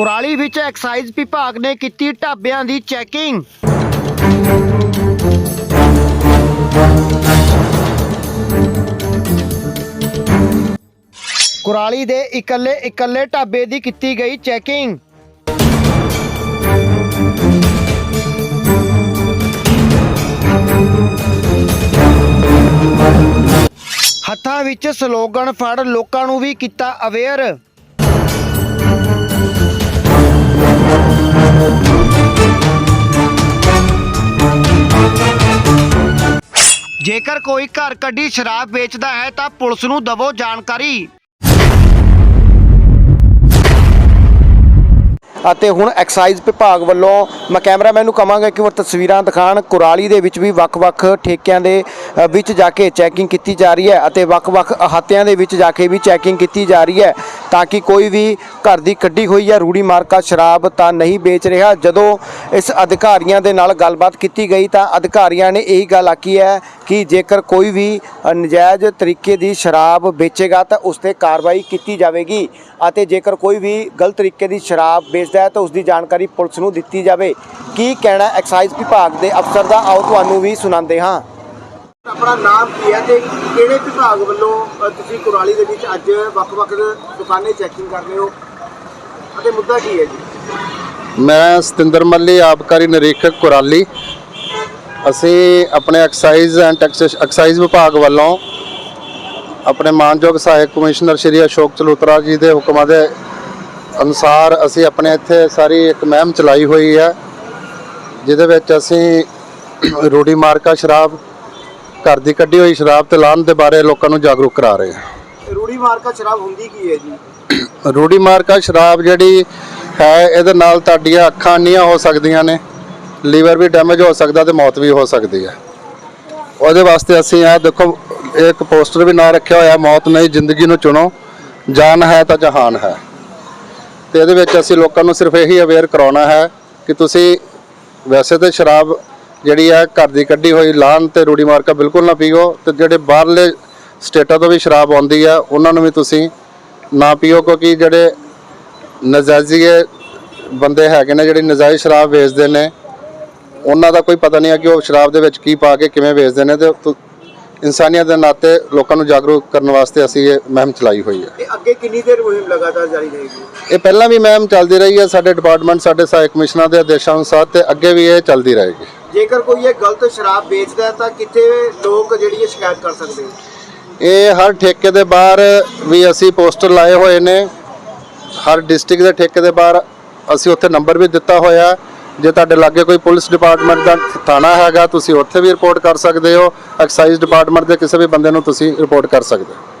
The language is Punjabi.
ਕੁਰਾਲੀ ਵਿੱਚ ਐਕਸਾਈਜ਼ ਵਿਭਾਗ ਨੇ ਕੀਤੀ ਢਾਬਿਆਂ ਦੀ ਚੈਕਿੰਗ। ਕੁਰਾਲੀ ਦੇ ਇਕੱਲੇ ਇਕੱਲੇ ਢਾਬੇ ਦੀ ਕੀਤੀ ਗਈ ਚੈਕਿੰਗ। ਹੱਥਾਂ ਵਿੱਚ ਸਲੋਗਨ ਫੜ ਲੋਕਾਂ ਨੂੰ ਵੀ ਕੀਤਾ ਅਵੇਅਰ। ਜੇਕਰ ਕੋਈ ਘਰ ਕੱਢੀ ਸ਼ਰਾਬ ਵੇਚਦਾ ਹੈ ਤਾਂ ਪੁਲਿਸ ਨੂੰ ਦਵੋ ਜਾਣਕਾਰੀ। ਅਤੇ ਹੁਣ ਐਕਸਾਈਜ਼ ਵਿਭਾਗ ਵੱਲੋਂ ਮੈਂ ਕੈਮਰਾਮੈਨ ਨੂੰ ਕਹਾਂਗਾ ਕਿ ਉਹ ਤਸਵੀਰਾਂ ਦਿਖਾਣ, ਕੁਰਾਲੀ ਦੇ ਵਿੱਚ ਵੀ ਵੱਖ-ਵੱਖ ਠੇਕਿਆਂ ਦੇ ਵਿੱਚ ਜਾ ਕੇ ਚੈਕਿੰਗ ਕੀਤੀ ਜਾ ਰਹੀ ਹੈ ਅਤੇ ਵੱਖ-ਵੱਖ ਅਹਾਤਿਆਂ ਦੇ ਵਿੱਚ ਜਾ ਕੇ ਵੀ ਚੈਕਿੰਗ ਕੀਤੀ ਜਾ ਰਹੀ ਹੈ। ਤਾਂ ਕਿ ਕੋਈ ਵੀ ਘਰ ਦੀ ਕੱਢੀ ਹੋਈ ਜਾਂ ਰੂੜੀ ਮਾਰਕਾ ਸ਼ਰਾਬ ਤਾਂ ਨਹੀਂ ਵੇਚ ਰਿਹਾ। ਜਦੋਂ ਇਸ ਅਧਿਕਾਰੀਆਂ ਦੇ ਨਾਲ ਗੱਲਬਾਤ ਕੀਤੀ ਗਈ ਤਾਂ ਅਧਿਕਾਰੀਆਂ ਨੇ ਇਹੀ ਗੱਲ ਆਖੀ ਹੈ ਕਿ ਜੇਕਰ ਕੋਈ ਵੀ ਨਜਾਇਜ਼ ਤਰੀਕੇ ਦੀ ਸ਼ਰਾਬ ਵੇਚੇਗਾ ਤਾਂ ਉਸ ਤੇ ਕਾਰਵਾਈ ਕੀਤੀ ਜਾਵੇਗੀ ਅਤੇ ਜੇਕਰ ਕੋਈ ਵੀ ਗਲਤ ਤਰੀਕੇ ਦੀ ਸ਼ਰਾਬ ਵੇਚਦਾ ਹੈ ਤਾਂ ਉਸ ਦੀ ਜਾਣਕਾਰੀ ਪੁਲਿਸ ਨੂੰ ਦਿੱਤੀ ਜਾਵੇ। ਕੀ ਕਹਿਣਾ ਐਕਸਾਈਜ਼ ਵਿਭਾਗ ਦੇ ਅਫਸਰ ਦਾ? ਆਓ ਤੁਹਾਨੂੰ ਵੀ ਸੁਣਾਉਂਦੇ ਹਾਂ। ਆਪਣਾ ਨਾਮ ਕੀ ਹੈ ਤੇ ਕਿਹੜੇ ਵਿਭਾਗ ਵੱਲੋਂ ਤੁਸੀਂ ਕੁਰਾਲੀ ਦੇ ਵਿੱਚ ਅੱਜ ਵੱਖ-ਵੱਖ ਦੁਕਾਨੇ ਚੈਕਿੰਗ ਕਰ ਰਹੇ ਹੋ? ਅਤੇ ਮੁੱਦਾ ਕੀ ਹੈ ਜੀ? ਮੈਂ ਸਤਿੰਦਰ ਮੱਲੀ, ਆਬਕਾਰੀ ਨਿਰੀਖਕ ਕੁਰਾਲੀ। ਅਸੀਂ ਆਪਣੇ ਐਕਸਾਈਜ਼ ਐਂਡ ਟੈਕਸੇਸ਼ਨ ਐਕਸਾਈਜ਼ ਵਿਭਾਗ ਵੱਲੋਂ ਆਪਣੇ ਮਾਨਯੋਗ ਸਹਾਇਕ ਕਮਿਸ਼ਨਰ ਸ਼੍ਰੀ ਅਸ਼ੋਕ ਚਲੂਤਰਾ ਜੀ ਦੇ ਹੁਕਮਾਂ ਦੇ ਅਨੁਸਾਰ ਅਸੀਂ ਆਪਣੇ ਇੱਥੇ ਸਾਰੀ ਇੱਕ ਮਹਿਮ ਚਲਾਈ ਹੋਈ ਹੈ, ਜਿਹਦੇ ਵਿੱਚ ਅਸੀਂ ਰੂੜੀ ਮਾਰਕਾ ਸ਼ਰਾਬ ਘਰ ਦੀ ਕੱਢੀ ਹੋਈ ਸ਼ਰਾਬ ਤੇ ਲਾਹਨ ਦੇ ਬਾਰੇ ਲੋਕਾਂ ਨੂੰ ਜਾਗਰੂਕ ਕਰਾ ਰਹੇ ਰੂੜੀ ਮਾਰਕਾ ਸ਼ਰਾਬ ਹੁੰਦੀ ਕੀ ਹੈ ਜੀ? ਰੂੜੀ ਮਾਰਕਾ ਸ਼ਰਾਬ ਜਿਹੜੀ ਹੈ ਇਹਦੇ ਨਾਲ ਤੁਹਾਡੀਆਂ ਅੱਖਾਂ ਨੀਆਂ ਹੋ ਸਕਦੀਆਂ ਨੇ ਲੀਵਰ ਵੀ ਡੈਮੇਜ ਹੋ ਸਕਦਾ ਤੇ ਮੌਤ ਵੀ ਹੋ ਸਕਦੀ ਹੈ। ਉਹਦੇ ਵਾਸਤੇ ਅਸੀਂ ਇਹ ਦੇਖੋ ਇੱਕ ਪੋਸਟਰ ਵੀ ਨਾ ਰੱਖਿਆ ਹੋਇਆ ਮੌਤ ਨਹੀਂ ਜ਼ਿੰਦਗੀ ਨੂੰ ਚੁਣੋ ਜਾਨ ਹੈ ਤਾਂ ਜਹਾਨ ਹੈ। ਤੇ ਇਹਦੇ ਵਿੱਚ ਅਸੀਂ ਲੋਕਾਂ ਨੂੰ ਸਿਰਫ ਇਹੀ ਅਵੇਅਰ ਕਰਾਉਣਾ ਹੈ ਕਿ ਤੁਸੀਂ ਵੈਸੇ ਤੇ ਸ਼ਰਾਬ ਜਿਹੜੀ ਹੈ ਘਰ ਦੀ ਕੱਢੀ ਹੋਈ ਲਾਹਨ ਤੇ ਰੂੜੀ ਮਾਰਕਾ ਬਿਲਕੁਲ ਨਾ ਪੀਓ ਤੇ ਜਿਹੜੇ ਬਾਹਰਲੇ ਸਟੇਟਾਂ ਤੋਂ ਵੀ ਸ਼ਰਾਬ ਆਉਂਦੀ ਹੈ ਉਹਨਾਂ ਨੂੰ ਵੀ ਤੁਸੀਂ ਨਾ ਪੀਓ ਕਿਉਂਕਿ ਜਿਹੜੇ ਨਜਾਇਜ਼ੀਏ ਬੰਦੇ ਹੈਗੇ ਨੇ, ਜਿਹੜੇ ਨਜਾਇਜ਼ ਸ਼ਰਾਬ ਵੇਚਦੇ ਨੇ, ਉਹਨਾਂ ਦਾ ਕੋਈ ਪਤਾ ਨਹੀਂ ਹੈ ਕਿ ਉਹ ਸ਼ਰਾਬ ਦੇ ਵਿੱਚ ਕੀ ਪਾ ਕੇ ਕਿਵੇਂ ਵੇਚਦੇ ਨੇ ਤੇ ਤੁ- ਇਨਸਾਨੀਅਤ ਦੇ ਨਾਤੇ ਲੋਕਾਂ ਨੂੰ ਜਾਗਰੂਕ ਕਰਨ ਵਾਸਤੇ ਅਸੀਂ ਇਹ ਮੁਹਿੰਮ ਚਲਾਈ ਹੋਈ ਹੈ। ਇਹ ਅੱਗੇ ਕਿੰਨੀ ਦੇਰ ਮੁਹਿੰਮ ਲਗਾਤਾਰ ਜਾਰੀ ਰਹੇਗੀ? ਇਹ ਪਹਿਲਾਂ ਵੀ ਮੁਹਿੰਮ ਚੱਲਦੀ ਰਹੀ ਹੈ ਸਾਡੇ ਡਿਪਾਰਟਮੈਂਟ ਸਾਡੇ ਸਹਾਇਕ ਕਮਿਸ਼ਨਰ ਦੇ ਆਦੇਸ਼ਾਂ ਅਨੁਸਾਰ ਤੇ ਅੱਗੇ ਵੀ ਇਹ ਚੱਲਦੀ ਰਹੇਗੀ। ਜੇਕਰ ਕੋਈ ਇਹ ਗਲਤ ਸ਼ਰਾਬ ਵੇਚਦਾ ਹੈ ਤਾਂ ਕਿੱਥੇ ਲੋਕ ਜਿਹੜੀ ਇਹ ਸ਼ਿਕਾਇਤ ਕਰ ਸਕਦੇ ਹੋ ਇਹ ਹਰ ਠੇਕੇ ਦੇ ਬਾਹਰ ਵੀ ਅਸੀਂ ਪੋਸਟਰ ਲਾਏ ਹੋਏ ਨੇ। ਹਰ ਡਿਸਟ੍ਰਿਕਟ ਦੇ ਠੇਕੇ ਦੇ ਬਾਹਰ ਅਸੀਂ ਉੱਥੇ ਨੰਬਰ ਵੀ ਦਿੱਤਾ ਹੋਇਆ। ਜੇ ਤੁਹਾਡੇ ਲਾਗੇ ਕੋਈ ਪੁਲਿਸ ਡਿਪਾਰਟਮੈਂਟ ਦਾ ਥਾਣਾ ਹੈਗਾ, ਤੁਸੀਂ ਉੱਥੇ ਵੀ ਰਿਪੋਰਟ ਕਰ ਸਕਦੇ ਹੋ। ਐਕਸਾਈਜ਼ ਡਿਪਾਰਟਮੈਂਟ ਦੇ ਕਿਸੇ ਵੀ ਬੰਦੇ ਨੂੰ ਤੁਸੀਂ ਰਿਪੋਰਟ ਕਰ ਸਕਦੇ ਹੋ।